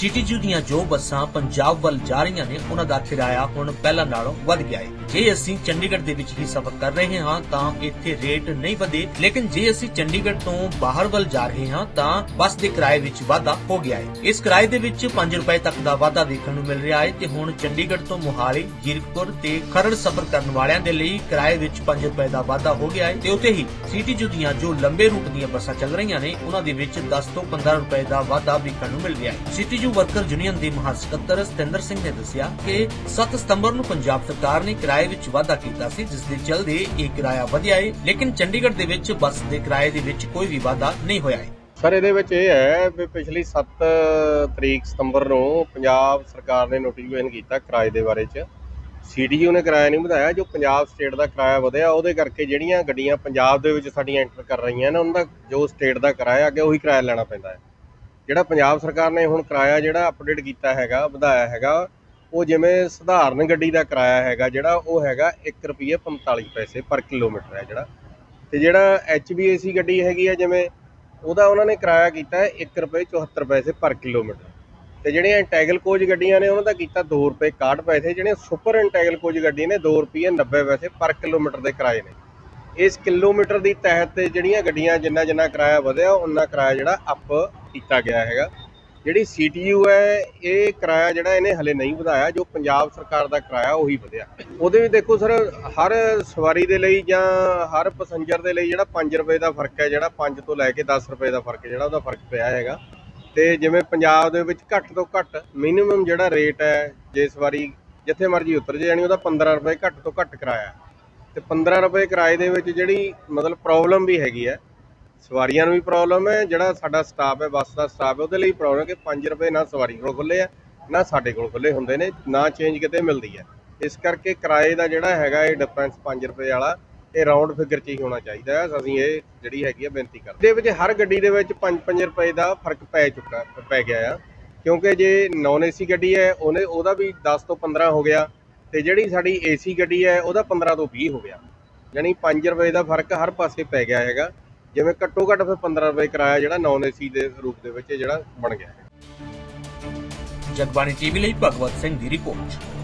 City ਜੂ ਦੀਆਂ ਜੋ ਬੱਸਾਂ ਪੰਜਾਬ ਵੱਲ ਜਾ ਰਹੀਆਂ ਨੇ, ਉਹਨਾਂ ਦਾ ਕਿਰਾਇਆ ਹੁਣ ਪਹਿਲਾਂ ਨਾਲੋਂ ਵੱਧ ਗਿਆ ਹੈ। ਜੇ ਅਸੀਂ ਚੰਡੀਗੜ੍ਹ ਦੇ ਵਿੱਚ ਹੀ ਸਫ਼ਰ ਕਰ ਰਹੇ ਹਾਂ, ਤਾਂ ਇੱਥੇ ਰੇਟ ਨਹੀਂ ਵਧੇ, ਲੇਕਿਨ ਜੇ ਅਸੀਂ ਚੰਡੀਗੜ੍ਹ ਤੋਂ ਬਾਹਰ ਵੱਲ ਜਾ ਰਹੇ ਹਾਂ, ਤਾਂ ਬੱਸ ਦੇ ਕਿਰਾਏ ਵਿੱਚ ਵਾਧਾ ਹੋ ਗਿਆ ਹੈ। ਇਸ ਕਿਰਾਏ ਦੇ ਵਿੱਚ 5 ਰੁਪਏ ਤੱਕ ਦਾ ਵਾਧਾ ਦੇਖਣ ਨੂੰ ਮਿਲ ਰਿਹਾ ਹੈ ਤੇ ਹੁਣ ਚੰਡੀਗੜ੍ਹ ਤੋਂ ਮੋਹਾਲੀ, ਜੀਰਕਪੁਰ ਤੇ ਖਰੜ ਸਫ਼ਰ ਕਰਨ ਵਾਲਿਆਂ ਦੇ ਲਈ ਕਿਰਾਏ ਵਿੱਚ 5 ਰੁਪਏ ਦਾ ਵਾਧਾ ਹੋ ਗਿਆ ਹੈ ਤੇ ਉੱਥੇ ਹੀ ਸਿਟੀ ਜੂ ਦੀਆਂ ਜੋ ਲੰਬੇ ਰੂਟ ਦੀਆਂ ਬੱਸਾਂ ਚੱਲ ਰਹੀਆਂ ਨੇ, ਉਹਨਾਂ ਦੇ ਵਿੱਚ 10 ਤੋਂ 15 ਰੁਪਏ ਦਾ ਵਾਧਾ ਦੇਖਣ ਨੂੰ ਮਿਲ ਰਿਹਾ ਹੈ। ਸਿਟੀ ਜੂ ਵਰਕਰ ਯੂਨੀਅਨ ਦੇ ਮਹਾਸਕੱਤਰ ਸਤਿੰਦਰ ਸਿੰਘ ਨੇ ਦੱਸਿਆ ਕਿ 7 ਸਤੰਬਰ ਨੂੰ ਪੰਜਾਬ ਸਰਕਾਰ ਨੇ ਕਿਰਾਏ ਵਿੱਚ ਵਾਧਾ ਕੀਤਾ ਸੀ, ਜਿਸ ਦੇ ਚਲਦੇ ਇਹ ਕਿਰਾਇਆ ਵਧਿਆ ਹੈ ਲੇਕਿਨ ਚੰਡੀਗੜ੍ਹ ਦੇ ਵਿੱਚ ਬੱਸ ਦੇ ਕਿਰਾਏ ਦੇ ਵਿੱਚ ਕੋਈ ਵੀ ਵਾਧਾ ਨਹੀਂ ਹੋਇਆ ਹੈ ਸਰ, ਇਹਦੇ ਵਿੱਚ ਇਹ ਹੈ ਵੀ ਪਿਛਲੀ 7 ਤਰੀਕ ਸਤੰਬਰ ਨੂੰ ਪੰਜਾਬ ਸਰਕਾਰ ਨੇ ਨੋਟੀਫਿਕੇਸ਼ਨ ਕੀਤਾ ਕਿਰਾਏ ਦੇ ਬਾਰੇ ਚ। ਸੀਡੀਯੂ ਨੇ ਕਿਰਾਇਆ ਨਹੀਂ ਵਧਾਇਆ, ਜੋ ਪੰਜਾਬ ਸਟੇਟ ਦਾ ਕਿਰਾਇਆ ਵਧਿਆ, ਉਹਦੇ ਕਰਕੇ ਜਿਹੜੀਆਂ ਗੱਡੀਆਂ ਪੰਜਾਬ ਦੇ ਵਿੱਚ ਸਾਡੀਆਂ ਐਂਟਰ ਕਰ ਰਹੀਆਂ ਨੇ, ਉਹਨਾਂ ਦਾ ਜੋ ਸਟੇਟ ਦਾ ਕਿਰਾਇਆ, ਅੱਗੇ ਉਹੀ ਕਿਰਾਇਆ ਲੈਣਾ ਪੈਂਦਾ ਹੈ। ਜਿਹੜਾ ਪੰਜਾਬ ਸਰਕਾਰ ਨੇ ਹੁਣ ਕਿਰਾਇਆ ਜਿਹੜਾ ਅਪਡੇਟ ਕੀਤਾ ਹੈਗਾ, ਵਧਾਇਆ ਹੈਗਾ, ਉਹ ਜਿਵੇਂ ਸਧਾਰਨ ਗੱਡੀ ਦਾ ਕਿਰਾਇਆ ਹੈਗਾ ਜਿਹੜਾ, ਉਹ ਹੈਗਾ 1 ਰੁਪਏ 45 ਪੈਸੇ ਪਰ ਕਿਲੋਮੀਟਰ ਹੈ ਜਿਹੜਾ। ਤੇ ਜਿਹੜਾ HVAC ਗੱਡੀ ਹੈਗੀ ਆ ਜਿਵੇਂ, ਉਹਦਾ ਉਹਨਾਂ ਨੇ ਕਿਰਾਇਆ ਕੀਤਾ ਹੈ 1 ਰੁਪਏ 74 ਪੈਸੇ ਪਰ ਕਿਲੋਮੀਟਰ। ਤੇ ਜਿਹੜੀਆਂ ਇੰਟੈਗਲ ਕੋਚ ਗੱਡੀਆਂ ਨੇ, ਉਹਨਾਂ ਦਾ ਕੀਤਾ 2 ਰੁਪਏ 61 ਪੈਸੇ, ਜਿਹੜੀਆਂ ਸੁਪਰ ਇੰਟੈਗਲ ਕੋਚ ਗੱਡੀ ਨੇ 2 ਰੁਪਏ 90 ਪੈਸੇ ਪਰ ਕਿਲੋਮੀਟਰ ਦੇ ਕਿਰਾਏ ਨੇ। ਇਸ ਕਿਲੋਮੀਟਰ ਦੀ ਤਹਿਤ ਤੇ ਜਿਹੜੀਆਂ ਗੱਡੀਆਂ ਜਿੰਨਾ ਜਿੰਨਾ ਕਿਰਾਇਆ ਵਧਿਆ, ਉਹਨਾਂ ਕਿਰਾਇਆ ਜਿਹੜਾ ਅਪ ਕੀਤਾ ਗਿਆ ਹੈਗਾ। ਜਿਹੜੀ ਸੀਟੀਯੂ ਹੈ, ਇਹ ਕਿਰਾਇਆ ਜਿਹੜਾ ਇਹਨੇ ਹਲੇ ਨਹੀਂ ਵਧਾਇਆ, ਜੋ ਪੰਜਾਬ ਸਰਕਾਰ ਦਾ ਕਿਰਾਇਆ ਉਹੀ ਵਧਿਆ। ਉਹਦੇ ਵਿੱਚ ਦੇਖੋ ਸਰ, ਹਰ ਸਵਾਰੀ ਦੇ ਲਈ ਜਾਂ ਹਰ ਪੈਸੇਂਜਰ ਦੇ ਲਈ ਜਿਹੜਾ 5 ਰੁਪਏ ਦਾ ਫ਼ਰਕ ਹੈ, ਜਿਹੜਾ 5 ਤੋਂ ਲੈ ਕੇ 10 ਰੁਪਏ ਦਾ ਫ਼ਰਕ ਜਿਹੜਾ ਉਹਦਾ ਫ਼ਰਕ ਪਿਆ ਹੈਗਾ। ਤੇ ਜਿਵੇਂ ਪੰਜਾਬ ਦੇ ਵਿੱਚ ਘੱਟ ਤੋਂ ਘੱਟ ਮਿਨੀਮਮ ਜਿਹੜਾ ਰੇਟ ਹੈ, ਜੇ ਸਵਾਰੀ ਜਿੱਥੇ ਮਰਜ਼ੀ ਉਤਰ ਜੇ ਜਾਣੀ ਉਹਦਾ 15 ਰੁਪਏ ਘੱਟ ਤੋਂ ਘੱਟ ਕਿਰਾਇਆ ਤੇ 15 ਰੁਪਏ ਕਿਰਾਏ ਦੇ ਵਿੱਚ ਜਿਹੜੀ ਮਤਲਬ ਪ੍ਰੋਬਲਮ ਵੀ ਹੈਗੀ ਹੈ ਸਵਾਰੀਆਂ ਨੂੰ ਵੀ ਪ੍ਰੋਬਲਮ ਹੈ, ਜਿਹੜਾ ਸਾਡਾ ਸਟਾਫ ਹੈ, ਬੱਸ ਦਾ ਸਟਾਫ ਹੈ, ਉਹਦੇ ਲਈ ਪ੍ਰੋਬਲਮ ਕਿ 5 ਰੁਪਏ ਨਾ ਸਵਾਰੀ ਕੋਲ ਖੁੱਲੇ ਆ, ਨਾ ਸਾਡੇ ਕੋਲ ਖੁੱਲੇ ਹੁੰਦੇ ਨੇ, ਨਾ ਚੇਂਜ ਕਿਤੇ ਮਿਲਦੀ ਹੈ। ਇਸ ਕਰਕੇ ਕਿਰਾਏ ਦਾ ਜਿਹੜਾ ਹੈਗਾ ਇਹ ਡਿਫਰੈਂਸ 5 ਰੁਪਏ ਵਾਲਾ, ਇਹ ਰਾਉਂਡ ਫਿਗਰ 'ਚ ਹੀ ਹੋਣਾ ਚਾਹੀਦਾ ਹੈ। ਅਸੀਂ ਇਹ ਜਿਹੜੀ ਹੈਗੀ ਆ ਬੇਨਤੀ ਕਰਦੇ ਦੇ ਵਿੱਚ ਹਰ ਗੱਡੀ ਦੇ ਵਿੱਚ 5-5 ਰੁਪਏ ਦਾ ਫ਼ਰਕ ਪੈ ਚੁੱਕਾ, ਪੈ ਗਿਆ ਆ। ਕਿਉਂਕਿ ਜੇ ਨਾਨ ਏਸੀ ਗੱਡੀ ਹੈ, ਉਹਨੇ ਉਹਦਾ ਵੀ 10 ਤੋਂ 15 ਹੋ ਗਿਆ ਤੇ ਜਿਹੜੀ ਸਾਡੀ ਏਸੀ ਗੱਡੀ ਹੈ, ਉਹਦਾ 15 ਤੋਂ 20 ਹੋ ਗਿਆ। ਯਾਨੀ 5 ਰੁਪਏ ਦਾ ਫ਼ਰਕ ਹਰ ਪਾਸੇ ਪੈ ਗਿਆ ਹੈਗਾ। ਜਿਵੇਂ ਘੱਟੋ ਘੱਟ ਫਿਰ 15 ਰੁਪਏ ਕਿਰਾਇਆ ਜਿਹੜਾ ਨਾਨ ਏਸੀ ਦੇ ਰੂਪ ਦੇ ਵਿੱਚ ਜਿਹੜਾ ਬਣ ਗਿਆ ਹੈ। ਜਗਬਾਣੀ ਟੀਵੀ ਲਈ ਭਗਵਤ ਸਿੰਘ ਦੀ ਰਿਪੋਰਟ।